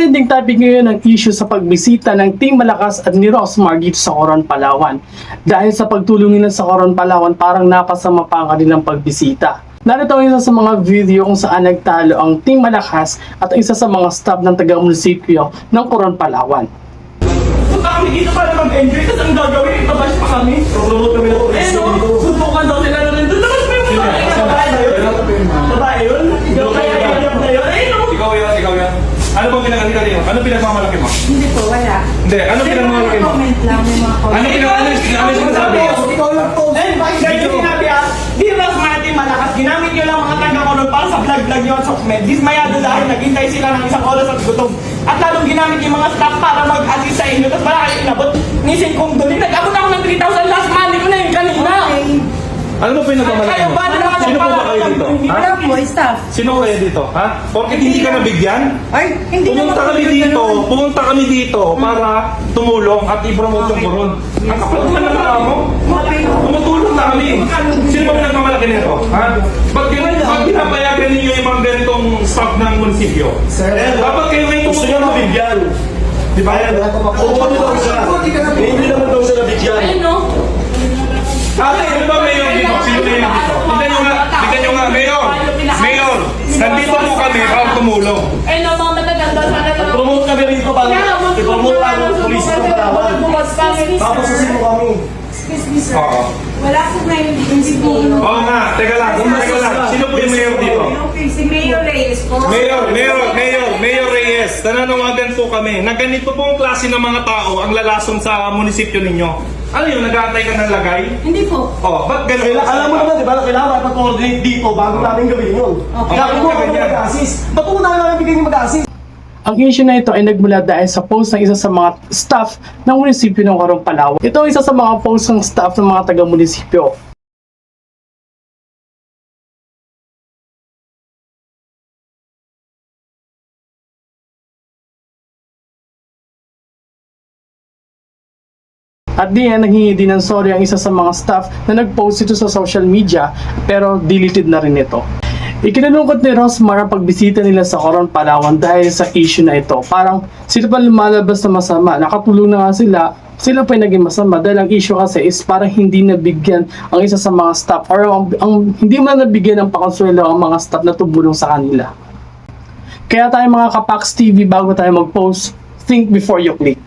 trending topic ngayon ang issue sa pagbisita ng Team Malakas at ni Rosmar dito sa Coron, Palawan. Dahil sa pagtulong nila sa Coron, Palawan, parang napasama pa ang kanilang pagbisita. Narito ang isa sa mga video kung saan nagtalo ang Team Malakas at ang isa sa mga staff ng taga-munisipyo ng Coron, Palawan. Punta kami dito para mag-enjoy kasi ang gagawin, ibabash pa kami. Ano bang pinagalitan niyo? Ano pinagmamalaki mo? Hindi po, wala. Hindi, ano pinagmamalaki mga mo? comment lang, may mga Ano comment. pinag ano ano sinasabi mo? Ikaw lang po. Eh, bakit ganyan sinabi ah? Di mas Martin malakas. Ginamit nyo lang mga taga ko para sa vlog-vlog nyo at sokmed. Dismayado dahil naghintay sila ng isang oras at gutom. At lalong ginamit yung mga staff para mag-assist sa inyo. Tapos wala kayo inabot. Nisin kong doon. Nag-abot ako ng 3,000 last Ano ba pinagmamalaki mo? Sino po ba kayo dito? Ha? Wala po, staff. Sino kayo dito? Ha? Porkit hindi ka nabigyan? Ay, hindi Pumunta kami dito, pumunta kami dito para tumulong at i-promote yung koron. Ang kapal naman ng tao mo. Okay. Tumutulong na kami. Sino ba pinagmamalaki nito? Ha? Ba't ganun- ba't pinapayagan ninyo yung mga ganitong staff ng munisipyo? Sir, Dapat kayo ngayon gusto tumutulong. mabigyan. Di ba? Pumunta daw siya. Eh, Palawan. Tapos susin mo kami. Excuse me, sir. Oo. Wala po na yung hindi po. Oo nga, teka lang, teka lang. Sino po yung mayor dito? Si Mayor Reyes po. Mayor, Mayor, Mayor, Mayor Reyes, nananawagan po kami na ganito pong klase ng mga tao ang lalason sa munisipyo ninyo. Ano yun, nag-aantay ka ng lagay? Hindi po. Oh, ba't ganun? Kailangan, alam mo naman, di ba, kailangan makipag-coordinate dito bago namin gawin yun. Okay. Kaya kung kami mag-assist, ba't po namin namin bigyan yung mag-assist? Ang issue na ito ay nagmula dahil sa post ng isa sa mga staff ng munisipyo ng Coron, Palawan. Ito ang isa sa mga post ng staff ng mga taga-munisipyo. At di yan, naghingi ng sorry ang isa sa mga staff na nag-post ito sa social media pero deleted na rin ito. Ikinalungkot ni Rosmar ang pagbisita nila sa Coron, Palawan dahil sa issue na ito. Parang sila pa lumalabas na masama. Nakatulong na nga sila. Sila pa naging masama dahil ang issue kasi is parang hindi nabigyan ang isa sa mga staff or ang, ang- hindi man nabigyan ng pakonsuelo ang mga staff na tumulong sa kanila. Kaya tayo mga Kapax TV bago tayo mag-post, think before you click.